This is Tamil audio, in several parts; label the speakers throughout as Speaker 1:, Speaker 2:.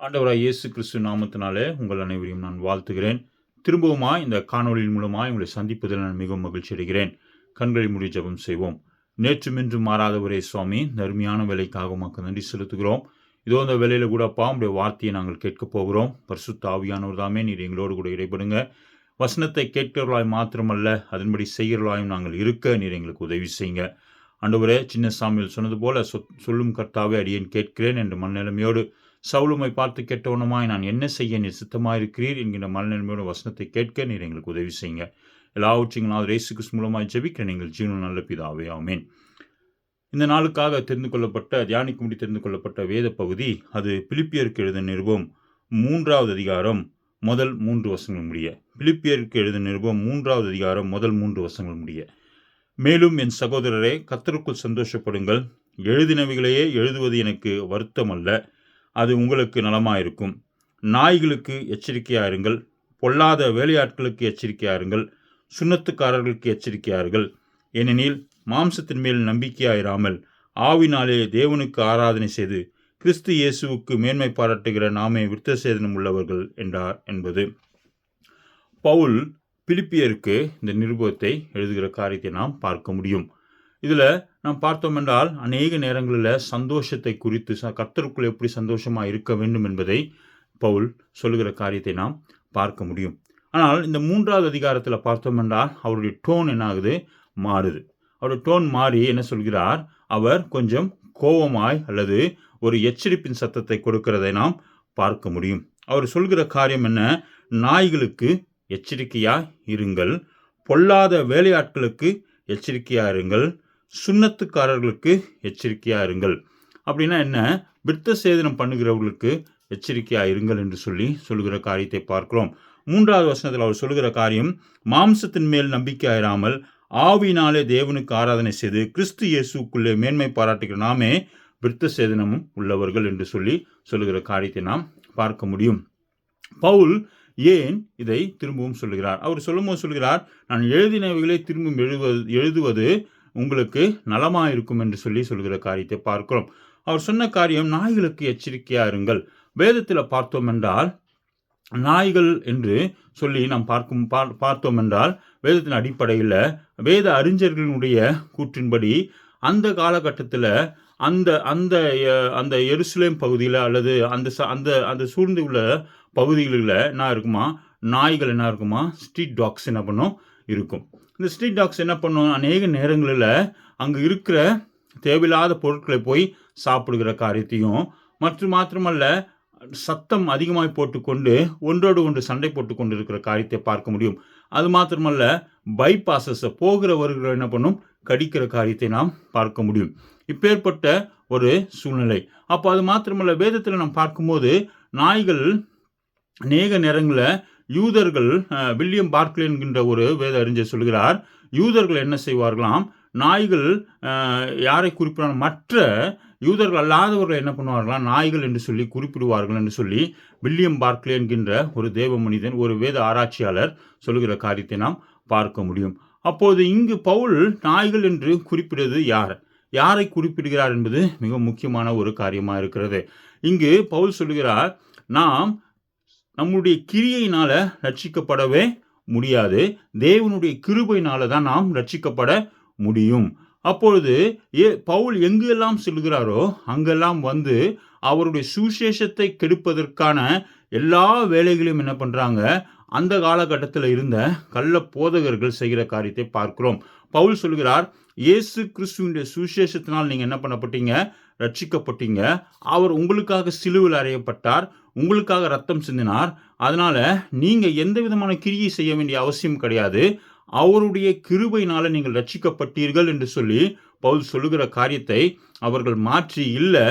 Speaker 1: ஆண்டவராக இயேசு கிறிஸ்து நாமத்தினாலே உங்கள் அனைவரையும் நான் வாழ்த்துகிறேன். திரும்பவுமா இந்த காணொளியின் மூலமாக உங்களை சந்திப்பதில் நான் மிகவும் மகிழ்ச்சி அடைகிறேன். கண்களை மூடி ஜபம் செய்வோம். நேற்றும் இன்றும் மாறாதவரே சுவாமி நருமையான வேலைக்காக உமக்கு நன்றி செலுத்துகிறோம். இதோ அந்த வேலையில் கூட அப்பா உடைய வார்த்தையை நாங்கள் கேட்கப் போகிறோம். பரிசுத்த ஆவியானவர் தாமே நீர் எங்களோடு கூட இடைபடுங்க. வசனத்தை கேட்கிறவர்களாய் மாத்திரமல்ல அதன்படி செய்கிறவர்களாயும் நாங்கள் இருக்க நீர் எங்களுக்கு உதவி செய்யுங்க. அண்டவரே சின்ன சாமியில் சொன்னது போல சொ- சொல்லும் கர்த்தாவே அடியேன் கேட்கிறேன் என்ற மனநிலைமையோடு சவுலுமை பார்த்து கேட்டவனமாய் நான் என்ன செய்ய நீர் சித்தமாயிருக்கிறீர் என்கிற மனநிலைமையோட வசனத்தை கேட்க நீர் எங்களுக்கு உதவி செய்யுங்க. எல்லாவற்றையும் நான் ரேசுக்கு கிறிஸ்து மூலமாய் ஜெபிக்க நீங்கள் ஜீவன நல்ல பிதாவே ஆமேன். இந்த நாளுக்காக தெரிந்து கொள்ளப்பட்ட தியானிக்கும்படி தெரிந்து கொள்ளப்பட்ட வேத பகுதி அது பிலிப்பியருக்கு எழுத நிருபம் மூன்றாவது அதிகாரம் முதல் மூன்று வசங்கள் முடிய. பிலிப்பியருக்கு எழுத நிருபம் மூன்றாவது அதிகாரம் முதல் மூன்று வசங்கள் முடிய. மேலும் என் சகோதரரே கத்தருக்குள் சந்தோஷப்படுங்கள். எழுதினவைகளையே எழுதுவது எனக்கு வருத்தம் அல்ல அது உங்களுக்கு நலமாயிருக்கும். நாய்களுக்கு எச்சரிக்கையாயிருங்கள். பொல்லாத வேலையாட்களுக்கு எச்சரிக்கையாயிருங்கள். சுண்ணத்துக்காரர்களுக்கு எச்சரிக்கையாருங்கள் ஏனெனில் மாம்சத்தின் மேல் நம்பிக்கையாயிராமல் ஆவினாலே தேவனுக்கு ஆராதனை செய்து கிறிஸ்து இயேசுவுக்கு மேன்மை பாராட்டுகிற நாமே விருத்த சேதனம் உள்ளவர்கள் என்றார் என்பது. பவுல் பிலிப்பியருக்கு இந்த நிருபத்தை எழுதுகிற காரியத்தை நாம் பார்க்க முடியும். இதில் நாம் பார்த்தோம் என்றால் அநேக நேரங்களில் சந்தோஷத்தை குறித்து ச- கர்த்தருக்குள் எப்படி சந்தோஷமாக இருக்க வேண்டும் என்பதை பவுல் சொல்லுகிற காரியத்தை நாம் பார்க்க முடியும். ஆனால் இந்த மூன்றாவது அதிகாரத்தில் பார்த்தோம் என்றால் அவருடைய டோன் என்ன ஆகுது மாறுது. அவருடைய டோன் மாறி என்ன சொல்கிறார்? அவர் கொஞ்சம் கோபமாய் அல்லது ஒரு எச்சரிப்பின் சத்தத்தை கொடுக்கிறதை நாம் பார்க்க முடியும். அவர் சொல்கிற காரியம் என்ன? நாய்களுக்கு எச்சரிக்கையாக இருங்கள். பொல்லாத வேலையாட்களுக்கு எச்சரிக்கையாக இருங்கள். சுண்ணத்துக்காரர்களுக்கு எச்சரிக்கையாக இருங்கள் அப்படின்னா என்ன? விருத்த சேதனம் பண்ணுகிறவர்களுக்கு எச்சரிக்கையாக இருங்கள் என்று சொல்லி சொல்லுகிற காரியத்தை பார்க்கிறோம். மூன்றாவது வசனத்தில் அவர் சொல்லுகிற காரியம் மாம்சத்தின் மேல் நம்பிக்கையாயிராமல் ஆவினாலே தேவனுக்கு ஆராதனை செய்து கிறிஸ்து இயேசுக்குள்ளே மேன்மை பாராட்டுகிற நாமே விருத்த சேதனமும் உள்ளவர்கள் என்று சொல்லி சொல்லுகிற காரியத்தை நாம் பார்க்க முடியும். பவுல் ஏன் இதை திரும்பவும் சொல்லுகிறார்? அவர் சொல்லும்போது சொல்கிறார் நான் எழுதினவைகளை திரும்பவும் எழுவது எழுதுவது உங்களுக்கு நலமாக இருக்கும் என்று சொல்லி சொல்கிற காரியத்தை பார்க்கிறோம். அவர் சொன்ன காரியம் நாய்களுக்கு எச்சரிக்கையா இருங்கள். வேதத்தில் பார்த்தோம் என்றால் நாய்கள் என்று சொல்லி நாம் பார்க்கும் பார்த்தோம் என்றால் வேதத்தின் அடிப்படையில் வேத அறிஞர்களினுடைய கூற்றின்படி அந்த காலகட்டத்தில் அந்த அந்த அந்த எருசலேம் பகுதியில் அல்லது அந்த ச- அந்த அந்த சூழ்ந்து உள்ள பகுதிகளில் என்ன இருக்குமா நாய்கள் என்ன இருக்குமா ஸ்ட்ரீட் டாக்ஸ் என்ன பண்ணும்? இருக்கும். இந்த ஸ்ட்ரீட் டாக்ஸ் என்ன பண்ணும் அநேக நேரங்களில் அங்கே இருக்கிற தேவையில்லாத பொருட்களை போய் சாப்பிடுகிற காரியத்தையும் மற்றும் மாத்திரமல்ல சத்தம் அதிகமாய் போட்டுக்கொண்டு ஒன்றோடு ஒன்று சண்டை போட்டு கொண்டு இருக்கிற காரியத்தை பார்க்க முடியும். அது மாத்திரமல்ல பைபாசஸை போகிற வருகிற என்ன பண்ணும்? கடிக்கிற காரியத்தை நாம் பார்க்க முடியும். இப்பேற்பட்ட ஒரு சூழ்நிலை. அப்போ அது மாத்திரமல்ல வேதத்தில் நாம் பார்க்கும்போது நாய்கள் அநேக நேரங்களில் யூதர்கள் வில்லியம் பார்க்லே என்கின்ற ஒரு வேத அறிஞர் சொல்கிறார் யூதர்கள் என்ன செய்வார்களாம்? நாய்கள் யாரை குறிப்பிடான மற்ற யூதர்கள் அல்லாதவர்கள் என்ன பண்ணுவார்களாம்? நாய்கள் என்று சொல்லி குறிப்பிடுவார்கள் என்று சொல்லி வில்லியம் பார்க்லே என்கின்ற ஒரு தேவ மனிதன் ஒரு வேத ஆராய்ச்சியாளர் சொல்லுகிற காரியத்தை நாம் பார்க்க முடியும். அப்போது இங்கு பவுல் நாய்கள் என்று குறிப்பிடுவது யார்? யாரை குறிப்பிடுகிறார் என்பது மிக முக்கியமான ஒரு காரியமாக இருக்கிறது. இங்கு பவுல் சொல்லுகிறார் நாம் நம்முடைய கிரியையினால ரட்சிக்கப்படவே முடியாது. தேவனுடைய கிருபையினால தான் நாம் ரட்சிக்கப்பட முடியும். அப்பொழுது ஏ பவுல் எங்கெல்லாம் செல்கிறாரோ அங்கெல்லாம் வந்து அவருடைய சுசேஷத்தை கெடுப்பதற்கான எல்லா வேலைகளையும் என்ன பண்ணுறாங்க அந்த காலகட்டத்தில் இருந்த கள்ள போதகர்கள் செய்கிற காரியத்தை பார்க்கிறோம். பவுல் சொல்கிறார் இயேசு கிறிஸ்துவினுடைய சுவிசேஷத்தினால் நீங்கள் என்ன பண்ணப்பட்டீங்க? ரட்சிக்கப்பட்டீங்க. அவர் உங்களுக்காக சிலுவில் அறையப்பட்டார். உங்களுக்காக ரத்தம் சிந்தினார். அதனால் நீங்கள் எந்த விதமான கிரியை செய்ய வேண்டிய அவசியம் கிடையாது. அவருடைய கிருபையினால் நீங்கள் ரட்சிக்கப்பட்டீர்கள் என்று சொல்லி பவுல் சொல்லுகிற காரியத்தை அவர்கள் மாற்றி இல்லை.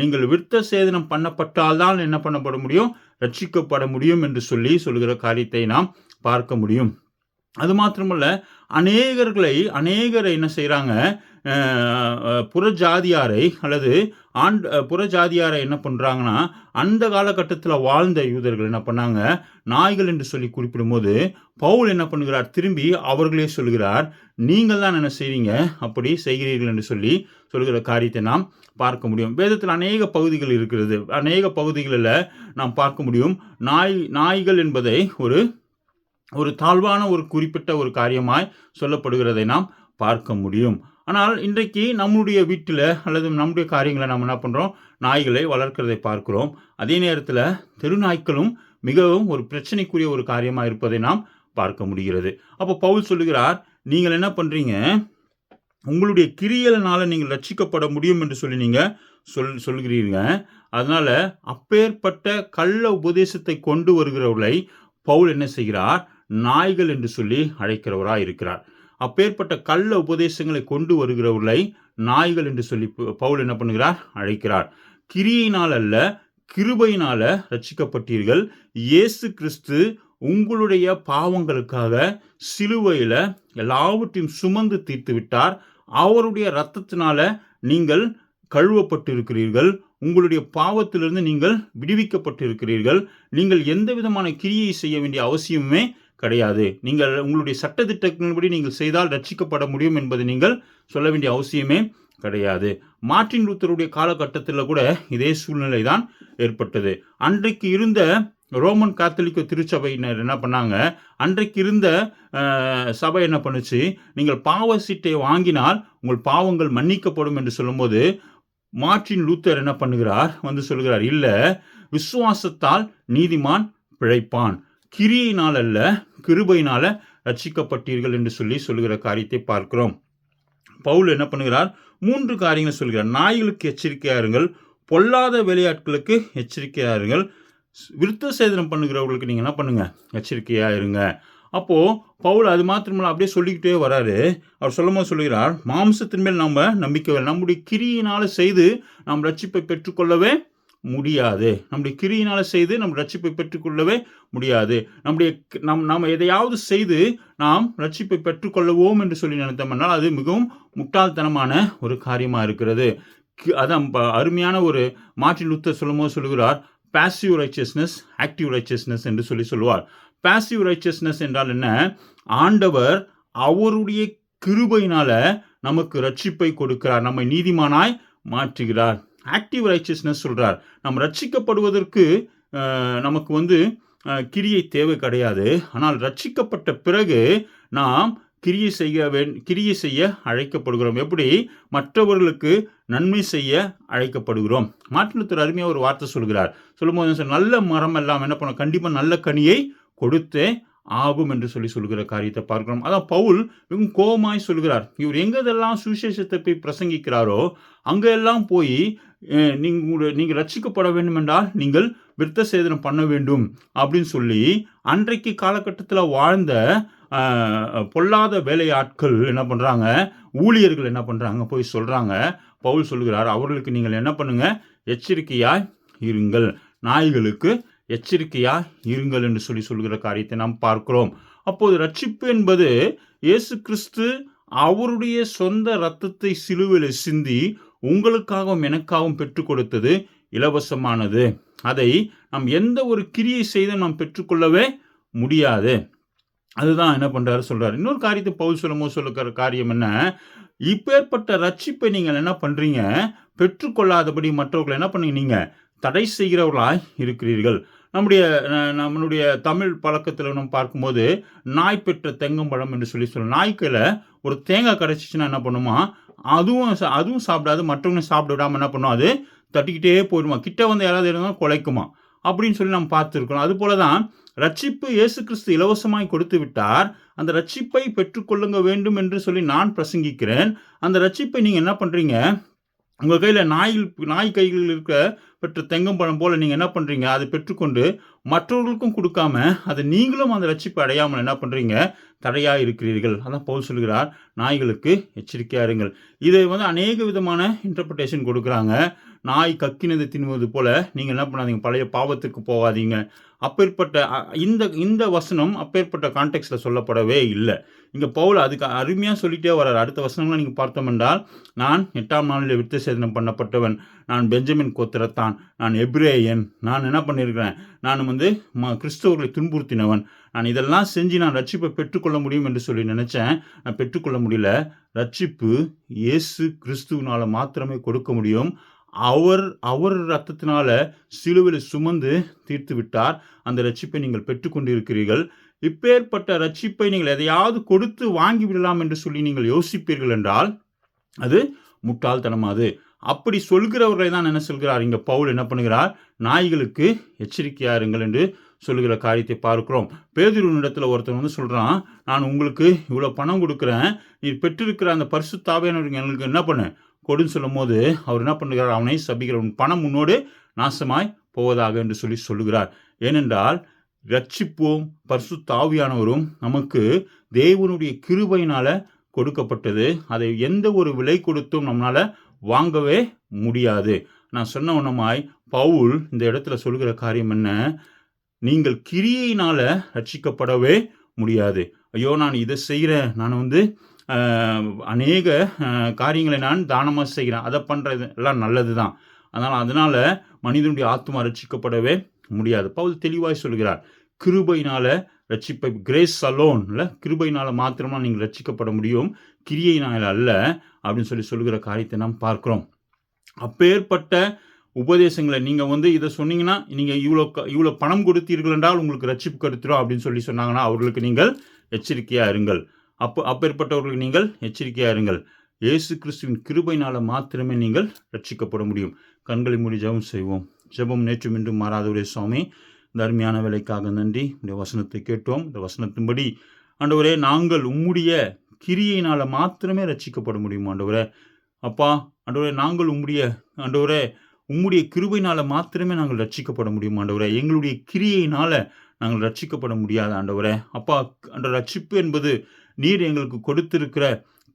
Speaker 1: நீங்கள் விருத்த சேதனம் பண்ணப்பட்டால்தான் என்ன பண்ணப்பட முடியும்? ரட்சிக்கப்பட முடியும் என்று சொல்லி சொல்லுகிற காரியத்தை நாம் பார்க்க முடியும். அது மாத்திரமல்ல அநேகர்களை அநேகரை என்ன செய்கிறாங்க புறஜாதியாரை அல்லது ஆண்ட் புறஜாதியாரை என்ன பண்ணுறாங்கன்னா அந்த காலகட்டத்தில் வாழ்ந்த யூதர்கள் என்ன பண்ணாங்க நாய்கள் என்று சொல்லி குறிப்பிடும்போது பவுல் என்ன பண்ணுகிறார் திரும்பி அவர்களே சொல்கிறார் நீங்கள் தான் என்ன செய்வீங்க அப்படி செய்கிறீர்கள் என்று சொல்லி சொல்கிற காரியத்தை நாம் பார்க்க முடியும். வேதத்தில் அநேக பகுதிகள் இருக்கிறது. அநேக பகுதிகளில் நாம் பார்க்க முடியும் நாய் நாய்கள் என்பதை ஒரு ஒரு தாழ்வான ஒரு குறிப்பிட்ட ஒரு காரியமாய் சொல்லப்படுகிறதை நாம் பார்க்க முடியும். ஆனால் இன்றைக்கு நம்முடைய வீட்டில் அல்லது நம்முடைய காரியங்களை நம்ம என்ன பண்ணுறோம் நாய்களை வளர்க்கிறதை பார்க்கிறோம். அதே நேரத்தில் தெருநாய்க்களும் மிகவும் ஒரு பிரச்சனைக்குரிய ஒரு காரியமாக இருப்பதை நாம் பார்க்க முடிகிறது. அப்போ பவுல் சொல்லுகிறார் நீங்கள் என்ன பண்ணுறீங்க உங்களுடைய கிரியலனால நீங்கள் ரட்சிக்கப்பட முடியும் என்று சொல்லி நீங்கள் சொல் சொல்கிறீங்க அதனால் அப்பேற்பட்ட கள்ள உபதேசத்தை கொண்டு வருகிறவர்களை பவுல் என்ன செய்கிறார்? நாய்கள் என்று சொல்லி அழைக்கிறவராக இருக்கிறார். அப்பேற்பட்ட கள்ள உபதேசங்களை கொண்டு வருகிறவர்களை நாய்கள் என்று சொல்லி பவுல் என்ன பண்ணுகிறார்? அழைக்கிறார். கிரியினால் அல்ல கிருபையினால ரட்சிக்கப்பட்டீர்கள் இயேசு கிறிஸ்து உங்களுடைய பாவங்களுக்காக சிலுவையில் எல்லாவற்றையும் சுமந்து தீர்த்து விட்டார். அவருடைய இரத்தத்தினால நீங்கள் கழுவப்பட்டிருக்கிறீர்கள். உங்களுடைய பாவத்திலிருந்து நீங்கள் விடுவிக்கப்பட்டிருக்கிறீர்கள். நீங்கள் எந்த விதமான கிரியை செய்ய வேண்டிய அவசியமுமே கிடையாது. நீங்கள் உங்களுடைய சட்டத்திட்டங்களின்படி நீங்கள் செய்தால் ரட்சிக்கப்பட முடியும் என்பதை நீங்கள் சொல்ல வேண்டிய அவசியமே கிடையாது. மார்ட்டின் லூத்தருடைய காலகட்டத்தில் கூட இதே சூழ்நிலை தான் ஏற்பட்டது. அன்றைக்கு இருந்த ரோமன் காத்தலிக்க திருச்சபையினர் என்ன பண்ணாங்க? அன்றைக்கு இருந்த சபை என்ன பண்ணுச்சு? நீங்கள் பாவ சீட்டை வாங்கினால் உங்கள் பாவங்கள் மன்னிக்கப்படும் என்று சொல்லும்போது மார்டின் லூத்தர் என்ன பண்ணுகிறார்? வந்து சொல்கிறார் இல்லை விசுவாசத்தால் நீதிமான் பிழைப்பான். கிரியினால் அல்ல கிருபையினால ரட்சிக்கப்பட்டீர்கள் என்று சொல்லி சொல்லுகிற காரியத்தை பார்க்கிறோம். பவுல் என்ன பண்ணுகிறார்? மூன்று காரியங்களை சொல்கிறார். நாய்களுக்கு எச்சரிக்கையாருங்கள் பொல்லாத விளையாட்களுக்கு எச்சரிக்கையாருங்கள் விருத்த சேதனம் பண்ணுகிறவர்களுக்கு நீங்கள் என்ன பண்ணுங்கள் எச்சரிக்கையாக இருங்க. அப்போது பவுல் அது மாத்திரமில்ல அப்படியே சொல்லிக்கிட்டே வராரு. அவர் சொல்லும் போது சொல்கிறார் மாம்சத்தின் மேல் நம்ம நம்பிக்கை நம்முடைய கிரியினால் செய்து நாம் ரட்சிப்பை பெற்றுக்கொள்ளவே முடியாது. நம்முடைய கிரியினால் செய்து நம் ரட்சிப்பை பெற்றுக்கொள்ளவே முடியாது. நம்முடைய நம் நாம் எதையாவது செய்து நாம் ரட்சிப்பை பெற்றுக்கொள்ளவோம் என்று சொல்லி நினைத்தோம்னால் அது மிகவும் முட்டாள்தனமான ஒரு காரியமாக இருக்கிறது. அதான் அருமையான ஒரு மாற்றில் லுத்தர் சொல்லும்போது சொல்கிறார் சொல்லுகிறார் பாசிவ் ரைச்சியஸ்னஸ் ஆக்டிவ் ரைச்சியஸ்னஸ் என்று சொல்லி சொல்லுவார். பேசிவ் ரைச்சியஸ்னஸ் என்றால் என்ன? ஆண்டவர் அவருடைய கிருபையினால நமக்கு ரட்சிப்பை கொடுக்கிறார் நம்மை நீதிமானாய் மாற்றுகிறார். ஆக்டிவ் ரைச்சியஸ்னஸ் சொல்கிறார் நம்ம ரட்சிக்கப்படுவதற்கு நமக்கு வந்து கிரியை தேவை கிடையாது. ஆனால் ரட்சிக்கப்பட்ட பிறகு நாம் கிரியை செய்ய வே கிரியை செய்ய அழைக்கப்படுகிறோம். எப்படி? மற்றவர்களுக்கு நன்மை செய்ய அழைக்கப்படுகிறோம். மாற்றினத்தர் அருமையாக ஒரு வார்த்தை சொல்கிறார். சொல்லும்போது நல்ல மரம் எல்லாம் என்ன பண்ண கண்டிப்பாக நல்ல கனியை கொடுத்தே ஆகும் என்று சொல்லி சொல்கிற காரியத்தை பார்க்கிறோம். அதான் பவுல் மிகவும் கோபமாய் சொல்கிறார். இவர் எங்கதெல்லாம் சுவிசேஷத்தை போய் பிரசங்கிக்கிறாரோ அங்கெல்லாம் போய் நீங்கள் நீங்கள் ரட்சிக்கப்பட வேண்டும் என்றால் நீங்கள் விருத்த சேதனம் பண்ண வேண்டும் அப்படின்னு சொல்லி அன்றைக்கு காலகட்டத்தில் வாழ்ந்த பொல்லாத வேலையாட்கள் என்ன பண்ணுறாங்க ஊழியர்கள் என்ன பண்ணுறாங்க போய் சொல்கிறாங்க பவுல் சொல்கிறார் அவர்களுக்கு நீங்கள் என்ன பண்ணுங்கள் எச்சரிக்கையாய் இருங்கள். நாய்களுக்கு எச்சரிக்கையாக இருங்கள் என்று சொல்லி சொல்கிற காரியத்தை நாம் பார்க்கிறோம். அப்போது ரட்சிப்பு என்பது இயேசு கிறிஸ்து அவருடைய சொந்த ரத்தத்தை சிலுவையில் சிந்தி உங்களுக்காகவும் எனக்காகவும் பெற்றுக் கொடுத்தது இலவசமானது. அதை நாம் எந்த ஒரு கிரியை செய்தும் நாம் பெற்றுக்கொள்ளவே முடியாது. அதுதான் என்ன பண்ணுறாரு சொல்கிறார் இன்னொரு காரியத்தை பவுல் சொல்லமோ சொல்லுக்கிற காரியம் என்ன? இப்பேற்பட்ட ரட்சிப்பை நீங்கள் என்ன பண்ணுறீங்க பெற்றுக்கொள்ளாதபடி மற்றவர்களை என்ன பண்ணீங்க? நீங்கள் தடை செய்கிறவர்களாய் இருக்கிறீர்கள். நம்முடைய நம்மளுடைய தமிழ் பழக்கத்தில் நம்ம பார்க்கும்போது நாய் பெற்ற தெங்கம்பழம் என்று சொல்லி சொல்லுவோம் நாய்க்கில் ஒரு தேங்காய் கிடச்சிச்சின்னா என்ன பண்ணுமா? அதுவும் அதுவும் சாப்பிடாது மற்றவங்களும் சாப்பிட விடாமல் என்ன பண்ணும்? அது தட்டிக்கிட்டே போயிடுமா? கிட்ட வந்து யாராவது இருந்தாலும் குலைக்குமா? அப்படின்னு சொல்லி நம்ம பார்த்துருக்கோம் அது போல தான் ரட்சிப்பு இயேசு கிறிஸ்து இலவசமாய் கொடுத்து விட்டார். அந்த ரட்சிப்பை பெற்றுக்கொள்ளுங்க வேண்டும் என்று சொல்லி நான் பிரசங்கிக்கிறேன். அந்த ரட்சிப்பை நீங்கள் என்ன பண்ணுறீங்க உங்கள் கையில் நாயில் நாய் கைகளில் இருக்க பெற்ற தெங்கம்பழம் போல் நீங்கள் என்ன பண்ணுறீங்க அதை பெற்றுக்கொண்டு மற்றவர்களுக்கும் கொடுக்காம அதை நீங்களும் அந்த ரட்சிப்பை அடையாமல் என்ன பண்ணுறீங்க தடையாக இருக்கிறீர்கள். அதான் பவுல் சொல்கிறார் நாய்களுக்கு எச்சரிக்கையாக இருங்கள். இதை வந்து அநேக விதமான இன்டர்பிரிட்டேஷன் கொடுக்குறாங்க. நாய் கக்கினதை தின்வது போல் நீங்கள் என்ன பண்ணாதீங்க பழைய பாவத்துக்கு போகாதீங்க. அப்பேற்பட்ட இந்த இந்த வசனம் அப்பேற்பட்ட கான்டெக்ட்டில் சொல்லப்படவே இல்லை. இங்கே பவுல் அதுக்கு அருமையாக சொல்லிட்டே வர்றார். அடுத்த வசனம்லாம் நீங்கள் பார்த்தோம் என்றால் நான் எட்டாம் நாளில் விருத்த சேதனம் பண்ணப்பட்டவன் நான் பெஞ்சமின் கோத்திரத்தான் நான் எப்ரேயன் நான் என்ன பண்ணியிருக்கிறேன்? நான் வந்து ம கிறிஸ்தவர்களை துன்புறுத்தினவன். நான் இதெல்லாம் செஞ்சு நான் ரட்சிப்பை பெற்றுக்கொள்ள முடியும் என்று சொல்லி நினச்சேன். நான் பெற்றுக்கொள்ள முடியல. ரட்சிப்பு இயேசு கிறிஸ்துவனால் மாத்திரமே கொடுக்க முடியும். அவர் அவர் ரத்தத்தினால சிலுவில் சுமந்து தீர்த்து விட்டார் அந்த ரட்சிப்பை நீங்கள் பெற்றுக்கொண்டிருக்கிறீர்கள். இப்பேற்பட்ட ரட்சிப்பை நீங்கள் எதையாவது கொடுத்து வாங்கி விடலாம் என்று சொல்லி நீங்கள் யோசிப்பீர்கள் என்றால் அது முட்டாள்தனமாது. அப்படி சொல்கிறவர்களை தான் என்ன சொல்கிறார்? இங்கே பவுல் என்ன பண்ணுகிறார்? நாய்களுக்கு எச்சரிக்கையா இருங்கள் என்று சொல்லுகிற காரியத்தை பார்க்கிறோம். பேதுருவனிடத்தில் ஒருத்தன் வந்து சொல்கிறான் நான் உங்களுக்கு இவ்வளோ பணம் கொடுக்குறேன். நீ பெற்றிருக்கிற அந்த பரிசு பரிசுத்தாவியானவருக்கு எங்களுக்கு என்ன பண்ணு? கொடுன்னு சொல்லும் போது அவர் என்ன பண்ணுகிறார்? அவனை சபிக்கிற பணம் முன்னோடு நாசமாய் போவதாக என்று சொல்லி சொல்லுகிறார். ஏனென்றால் ரட்சிப்போம் பரிசுத்தாவியானவரும் நமக்கு தேவனுடைய கிருபையினால கொடுக்கப்பட்டது. அதை எந்த ஒரு விலை கொடுத்தும் நம்மளால் வாங்கவே முடியாது. நான் சொன்ன உன்னமாய் பவுல் இந்த இடத்துல சொல்கிற காரியம் என்ன? நீங்கள் கிரியையினால் ரட்சிக்கப்படவே முடியாது. ஐயோ நான் இதை செய்கிறேன் நான் வந்து அநேக காரியங்களை நான் தானமாக செய்கிறேன். அதை பண்ணுறது எல்லாம் நல்லது தான் அதனால் அதனால் மனிதனுடைய ஆத்மா ரட்சிக்கப்படவே முடியாது. பவுல் தெளிவாய் சொல்கிறார் கிருபையினால ரட்சிப்பை கிரேஸ் அலோன்ல கிருபையினால மாத்திரமா நீங்கள் ரட்சிக்கப்பட முடியும் கிரியையினால அல்ல அப்படின்னு சொல்லி சொல்லுகிற காரியத்தை நாம் பார்க்கிறோம். அப்பேற்பட்ட உபதேசங்களை நீங்கள் வந்து இதை சொன்னீங்கன்னா நீங்கள் இவ்வளோ க- இவ்வளோ பணம் கொடுத்தீர்கள் என்றால் உங்களுக்கு ரட்சிப்பு கெடுத்துரும் அப்படின்னு சொல்லி சொன்னாங்கன்னா அவர்களுக்கு நீங்கள் எச்சரிக்கையாக இருங்கள். அப்போ அப்பேற்பட்டவர்களுக்கு நீங்கள் எச்சரிக்கையாக இருங்கள். இயேசு கிறிஸ்துவின் கிருபையினால் மாத்திரமே நீங்கள் ரட்சிக்கப்பட முடியும். கண்களை மூடி ஜெபம் செய்வோம். ஜெபம் நேற்றும் இன்றும் மாறாதவரே சுவாமி இந்த அருமையான வேலைக்காக நன்றி. இந்த வசனத்தை கேட்டோம். இந்த வசனத்தின்படி ஆண்டவரே நாங்கள் உம்முடைய கிரியையினால் மாத்திரமே ரட்சிக்கப்பட முடியும் ஆண்டவரே? அப்பா ஆண்டவரே நாங்கள் உம்முடைய ஆண்டவரே உம்முடைய கிருபையினால் மாத்திரமே நாங்கள் ரட்சிக்கப்பட முடியும் ஆண்டவரே? எங்களுடைய கிரியையினால் நாங்கள் ரட்சிக்கப்பட முடியாது ஆண்டவரே. அப்பா அந்த ரட்சிப்பு என்பது நீர் எங்களுக்கு கொடுத்திருக்கிற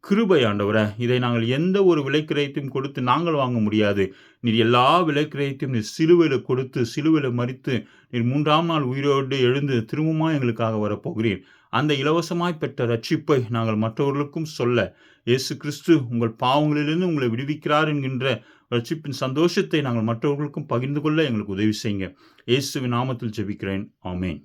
Speaker 1: கிருபை ஆண்டவரே இதை நாங்கள் எந்த ஒரு விலைக்கிரயத்தையும் கொடுத்து நாங்கள் வாங்க முடியாது. நீர் எல்லா விலைக்கிரயத்தையும் நீர் சிலுவையில் கொடுத்து சிலுவையில் மறித்து நீர் மூன்றாம் நாள் உயிரோடு எழுந்து திரும்பமாக எங்களுக்காக வரப்போகிறீர். அந்த இலவசமாய் பெற்ற ரட்சிப்பை நாங்கள் மற்றவர்களுக்கும் சொல்ல இயேசு கிறிஸ்து உங்கள் பாவங்களிலிருந்து உங்களை விடுவிக்கிறார் என்கின்ற ரட்சிப்பின் சந்தோஷத்தை நாங்கள் மற்றவர்களுக்கும் பகிர்ந்து கொள்ள எங்களுக்கு உதவி செய்யுங்க. இயேசுவின் நாமத்தில் ஜெபிக்கிறேன். ஆமேன்.